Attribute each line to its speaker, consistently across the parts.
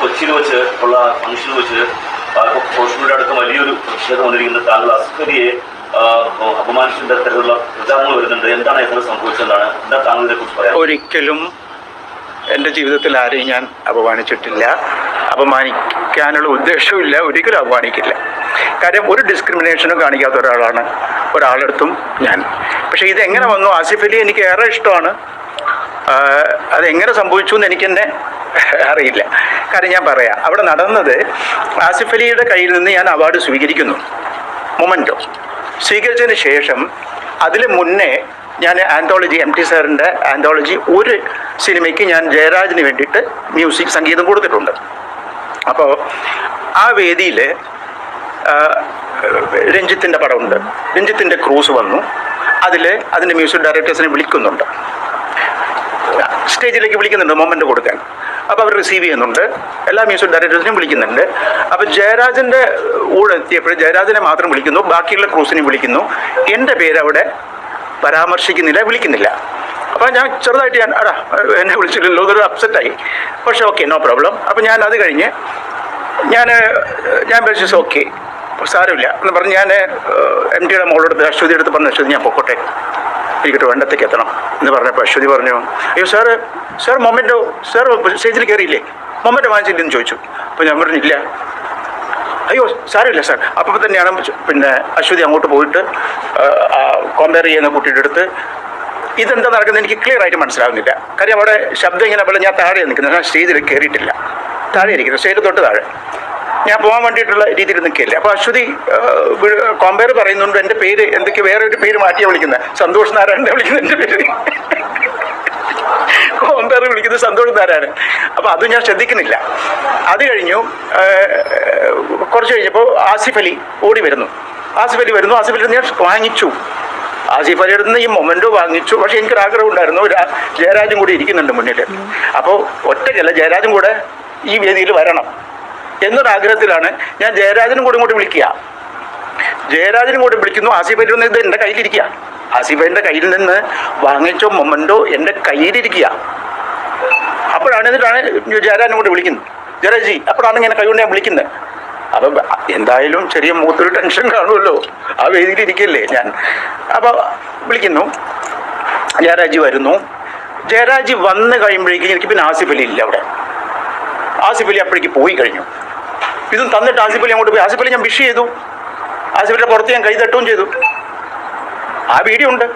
Speaker 1: കൊച്ചിയിൽ വെച്ച് ഉള്ള ഫംഗ്ഷനിൽ വെച്ച് ആ, അടുത്ത് വലിയൊരു പ്രതിഷേധം വന്നിരിക്കുന്നത് താങ്കൾ അസ്കരിയെ ആ, തരത്തിലുള്ള പ്രചാരണങ്ങൾ വരുന്നുണ്ട്. എന്താണ് ഇതിന് സംഭവിച്ചതെന്നാണ്? എന്താ താങ്കൾ ഇതിനെക്കുറിച്ച് പറയാം
Speaker 2: ഒരിക്കലും എന്റെ ജീവിതത്തിൽ ആരെയും ഞാൻ അപമാനിച്ചിട്ടില്ല. അപമാനിക്കാനുള്ള ഉദ്ദേശവുമില്ല ഒരിക്കലും അപമാനിക്കില്ല. കാര്യം ഒരു ഡിസ്ക്രിമിനേഷനും കാണിക്കാത്ത ഒരാളാണ് ഒരാളെടുത്തും ഞാൻ. പക്ഷേ ഇതെങ്ങനെ വന്നു? ആസിഫലി എനിക്ക് ഏറെ ഇഷ്ടമാണ്. അതെങ്ങനെ സംഭവിച്ചു എന്ന് എനിക്ക് തന്നെ അറിയില്ല. കാര്യം ഞാൻ പറയാം. അവിടെ നടന്നത് ആസിഫ് അലിയുടെ കയ്യിൽ നിന്ന് ഞാൻ അവാർഡ് സ്വീകരിക്കുന്നു. മൊമെന്റോ സ്വീകരിച്ചതിന് ശേഷം അതിന് മുന്നേ ഞാൻ ആൻഡോളജി എം ടി സാറിന്റെ ആൻഡോളജി ഒരു സിനിമയ്ക്ക് ഞാൻ ജയരാജിന് വേണ്ടിയിട്ട് മ്യൂസിക് സംഗീതം കൊടുത്തിട്ടുണ്ട്. അപ്പോൾ ആ വേദിയിൽ രഞ്ജിത്തിന്റെ പടമുണ്ട്. രഞ്ജിത്തിന്റെ ക്രൂസ് വന്നു. അതിൽ അതിന്റെ മ്യൂസിക് ഡയറക്ടേഴ്സിനെ വിളിക്കുന്നുണ്ട്. സ്റ്റേജിലേക്ക് വിളിക്കുന്നുണ്ട്. മൊമെന്റ് കൊടുക്കാൻ. അപ്പോൾ അവർ റിസീവ് ചെയ്യുന്നുണ്ട്. എല്ലാ മ്യൂസിക് ഡയറക്ടേഴ്സിനെയും വിളിക്കുന്നുണ്ട്. അപ്പോൾ ജയരാജന്റെ കൂടെ എത്തിയപ്പോൾ ജയരാജനെ മാത്രം വിളിക്കുന്നു. ബാക്കിയുള്ള ക്രൂസിനെയും വിളിക്കുന്നു. എന്റെ പേര് അവിടെ പരാമർശിക്കുന്നില്ല വിളിക്കുന്നില്ല. അപ്പോൾ ഞാൻ ചെറുതായിട്ട് ഞാൻ അടാ എന്നെ വിളിച്ചില്ലല്ലോ അതൊരു അപ്സെറ്റായി പക്ഷേ ഓക്കെ നോ പ്രോബ്ലം അപ്പോൾ ഞാൻ അത് കഴിഞ്ഞ് ഞാൻ ഞാൻ വിളിച്ചു ഓക്കെ സാരമില്ല എന്ന് പറഞ്ഞ് ഞാൻ എം ടിയുടെ മോളോട് അശ്വതി എടുത്ത് പറഞ്ഞു അശ്വതി ഞാൻ പൊക്കോട്ടെ എനിക്കിട്ട് വണ്ടത്തേക്ക് എത്തണം എന്ന് പറഞ്ഞപ്പോൾ അശ്വതി പറഞ്ഞു അയ്യോ സാറ് സാർ മൊമെന്റോ സാർ സ്റ്റേജിൽ കയറിയില്ലേ? മൊമെന്റോ വാങ്ങിച്ചില്ലെന്ന് ചോദിച്ചു. അപ്പോൾ ഞാൻ പറഞ്ഞില്ല അയ്യോ സാരമില്ല സാർ അപ്പോൾ തന്നെയാണ് പിന്നെ അശ്വതി അങ്ങോട്ട് പോയിട്ട് കോമ്പയർ ചെയ്യുന്ന കുട്ടിയുടെ അടുത്ത് ഇതെന്താ നടക്കുന്നത്? എനിക്ക് ക്ലിയർ ആയിട്ട് മനസ്സിലാവുന്നില്ല. കാര്യം അവിടെ ശബ്ദം ഇങ്ങനെ പോലെ ഞാൻ താഴെ നിൽക്കുന്നത് ഞാൻ സ്റ്റേജിൽ കയറിയിട്ടില്ല. താഴെ ഇരിക്കുന്നത് സ്റ്റേജിൽ തൊട്ട് താഴെ. ഞാൻ പോകാൻ വേണ്ടിയിട്ടുള്ള രീതിയിൽ നിൽക്കില്ല അപ്പോൾ അശ്വതി കോമ്പയർ പറയുന്നുണ്ട് എന്റെ പേര് എന്തൊക്കെ വേറെ ഒരു പേര് മാറ്റിയാണ് വിളിക്കുന്നത്. സന്തോഷ് നാരായണനെ വിളിക്കുന്നത് എന്റെ പേര്. കോമ്പയർ വിളിക്കുന്നത് സന്തോഷ് നാരായണൻ. അപ്പോൾ അത് ഞാൻ ശ്രദ്ധിക്കുന്നില്ല. അത് കഴിഞ്ഞു കുറച്ചു കഴിഞ്ഞപ്പോൾ ആസിഫ് അലി ഓടി വരുന്നു. ആസിഫ് അലി വരുന്നു. ആസിഫ് അലി ഞാൻ വാങ്ങിച്ചു. ആസിഫ് അലിയുടെ നിന്ന് ഈ മൊമെന്റോ വാങ്ങിച്ചു. പക്ഷേ എനിക്കൊരു ആഗ്രഹം ഉണ്ടായിരുന്നു. ജയരാജും കൂടി ഇരിക്കുന്നുണ്ട് മുന്നിൽ അപ്പോൾ ഒറ്റയ്ക്കല്ല ജയരാജും കൂടെ ഈ വേദിയിൽ വരണം. എന്നൊരാഗ്രഹത്തിലാണ് ഞാൻ ജയരാജനും കൂടി ഇങ്ങോട്ട് വിളിക്കുക. ജയരാജനും കൂടി വിളിക്കുന്നു ആസിഫ് അലി ഇത് എന്റെ കയ്യിലിരിക്കുക. ആസിഫ് കയ്യിൽ നിന്ന് വാങ്ങിച്ച മൊമെന്റോ എന്റെ കയ്യിലിരിക്കുക. അപ്പോഴാണ് എന്നിട്ടാണ് ജയരാജനും കൂടി വിളിക്കുന്നത്. ജയരാജി അപ്പോഴാണ് ഇങ്ങനെ കൈകൊണ്ട് ഞാൻ വിളിക്കുന്നത്. അപ്പം എന്തായാലും ചെറിയ മൂത്തൊരു ടെൻഷൻ കാണുമല്ലോ. ആ വേദിയിൽ ഇരിക്കല്ലേ ഞാൻ. അപ്പോൾ വിളിക്കുന്നു. ജയരാജി വരുന്നു. ജയരാജി വന്ന് കഴിയുമ്പോഴേക്കും എനിക്ക് പിന്നെ ആസിഫ് അലി ഇല്ല അവിടെ. ആസിഫ് അലി അപ്പോഴേക്ക് പോയി കഴിഞ്ഞു. ഇതും തന്നിട്ട് ആസിഫലി അങ്ങോട്ട് പോയി. ആസിഫലി ഞാൻ വിഷ് ചെയ്തു. ആസിഫലിയുടെ പുറത്ത് ഞാൻ കൈ തട്ടുകയും ചെയ്തു. ആ വീഡിയോ ഉണ്ട്.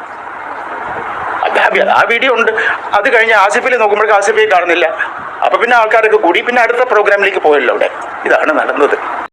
Speaker 2: ആ വീഡിയോ ഉണ്ട്. അത് കഴിഞ്ഞ് ആസിഫലി നോക്കുമ്പോഴേക്കും ആസിഫലി കാണുന്നില്ല. അപ്പൊ പിന്നെ ആൾക്കാരൊക്കെ കൂടി. പിന്നെ അടുത്ത പ്രോഗ്രാമിലേക്ക് പോയല്ലോ അവിടെ. ഇതാണ് നടന്നത്.